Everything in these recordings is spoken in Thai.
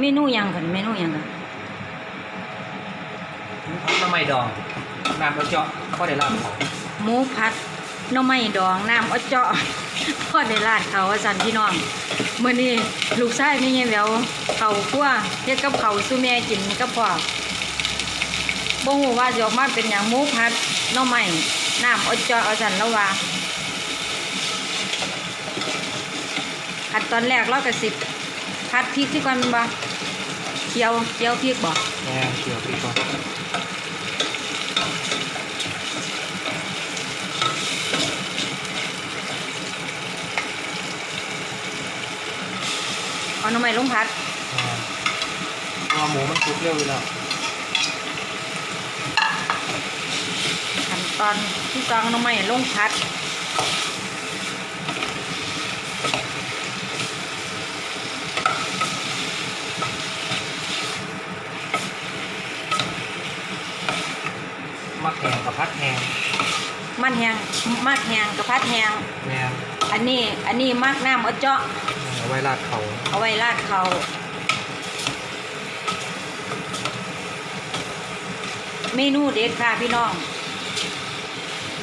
เมนูหยังกันเมนูหยังกันพักน้ำไม่ดองน้ำเราเจาะก็ได้ลาบของหมูผัดหน่อไม้ดองน้ำเอาเจาะพอได้ราดเขาว่าซั่นพี่น้องมื้อนี้ลูกชายแม่ยายแหววเขาคั่วเฮ็ดกับเขาวสู่แม่กินกับพ่อบ่ฮู้ว่าสิออกมาเป็นหยังหมูผัดหน่อไม้น้ำเอาเจาะเอาซั่นแล้วว่าขั้นตอนแรกเราก็สิ ผัดพริกที่ก่อนแม่นบ่เคี่ยวเคี่ยวพริกบ่แม่เกี่ยวพี่ก่อนเอาหน่อไม้ลงผัดแม่ตัวหมูมันคลุกเร็วอยู่แล้วขั้นตอนที่กองหน่อไม้ลงผัด มักแห้งกับพัดแห้งมันแห้งมากแห้งกับพัดแห้งแม่อันนี้อันนี้มากน้ำเอาเจาะเอาไว้ราดเขาเอาไว้ราดเขาเมนูเด็ดค่ะพี่น้อง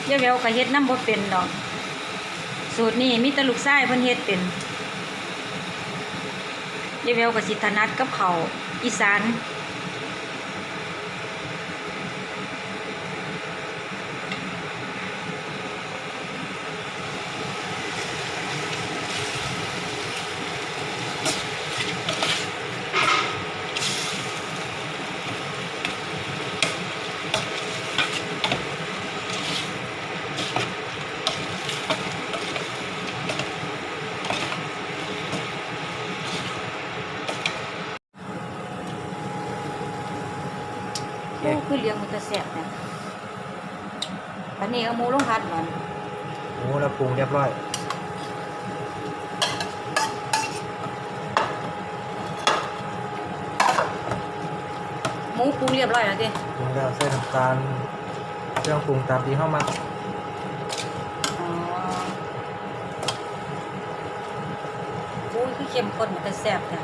เดี๋ยวเววก็เฮ็ดน้ำบ่เป็นดอก สูตรนี้มีแต่ลูกชายเพิ่นเฮ็ดเป็นเดี๋ยวเววก็สิถนัดกับเขาวอีสาน โอ้คือเลี้ยงมันจะแซ่บนะอันนี้เอาหมูลงพัดมันหมูเราปรุงเรียบร้อยหมูปรุงเรียบร้อยแล้วดิปรุงแล้วใส่น้ำตาลเครื่องปรุงตามที่เข้ามาอ๋อโอ้ยคือเข้มข้นมันจะแซ่บเนี่ย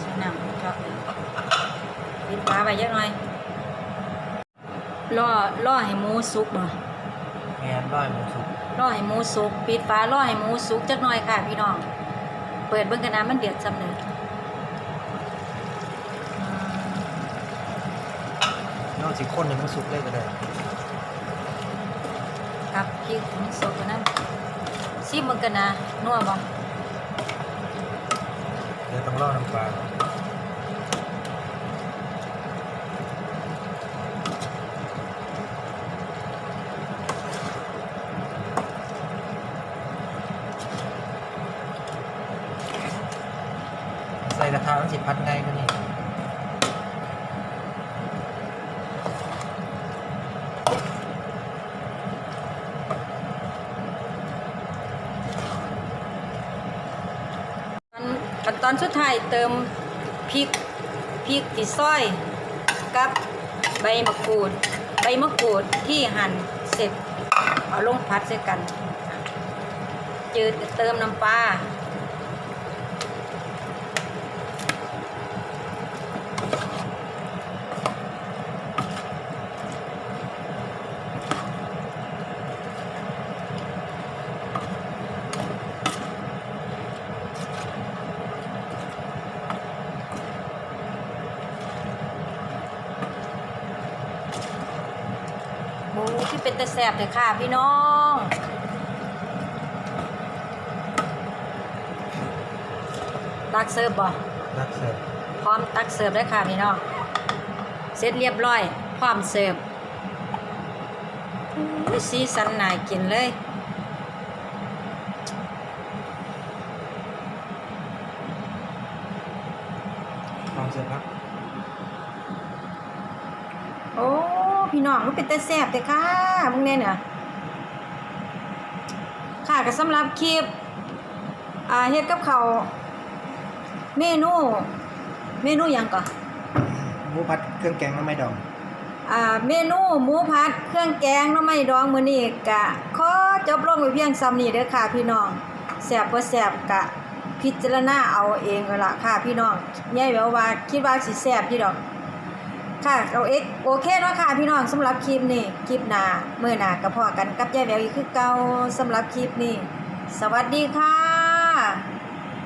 ใส่น้ำครับปิดฟ้า ไว้ยักหน่อยล่อล่อให้หมูสุกบ่แม่ร้อยหมูสุกรอให้หมูสุกปิดฟ้ารอให้หมูสุกจักหน่อยค่ะ พี่น้องเปิดเบิ่งกันนะมันเดือดจำเลยนอกจากคนหนึ่งมันสุกได้ก็ได้ครับพริกหมูสุกกันนั้นซิมเบิ่งกันนะนัวบ่เดี๋ยวต้องรอน้ำปลา กระทะมันสิพัดง่ายกว่านี้ตอนขั้นตอนสุดท้ายเติมพริกพริกที่ซอย กับใบมะกรูด ใบมะกรูดที่หั่นเสร็จเอาลงพัดใส่กันจืดเติมน้ำปลา ที่เป็นแต่แสบเลยค่ะพี่น้องตักเสิร์ฟบ่รักเสิร์ฟพร้อมตักเสิร์ฟเลยค่ะพี่น้องเสร็จเรียบร้อย พร้อมเสิร์ฟอุ๊ยสีสันน่ากินเลยความเสิร์ฟครับโอ้ พี่น้องมันเป็นแต่แสบเลยค่ะมึงเนี่ยเนี่ยค่ะก็สำหรับคลิปอ่าเฮ็ดกับเขาวเมนู เมนูหยังก่อนหมูผัดเครื่องแกงน้ำไม่ดอง อ่าเมนูหมูผัดเครื่องแกงหน้ำไม่ดองมื้อนี้กะขอจบลงไว้เพียงซ้ำนี้เด้อค่ะ พี่น้องแซ่บบ่แซ่บกะพิจารณาเอาเองก็ล่ะค่ะพี่น้องยายแววว่าคิดว่าสิแซ่บอยู่ดอก ค่ะเอาเอ็กโอเคเนาะค่ะพี่น้องสำหรับคลิปนี้คลิปหน้ามื้อหน้ากับพ่อกันกับยายแววอีกคือเก่าสำหรับคลิปนี้สวัสดีค่ะ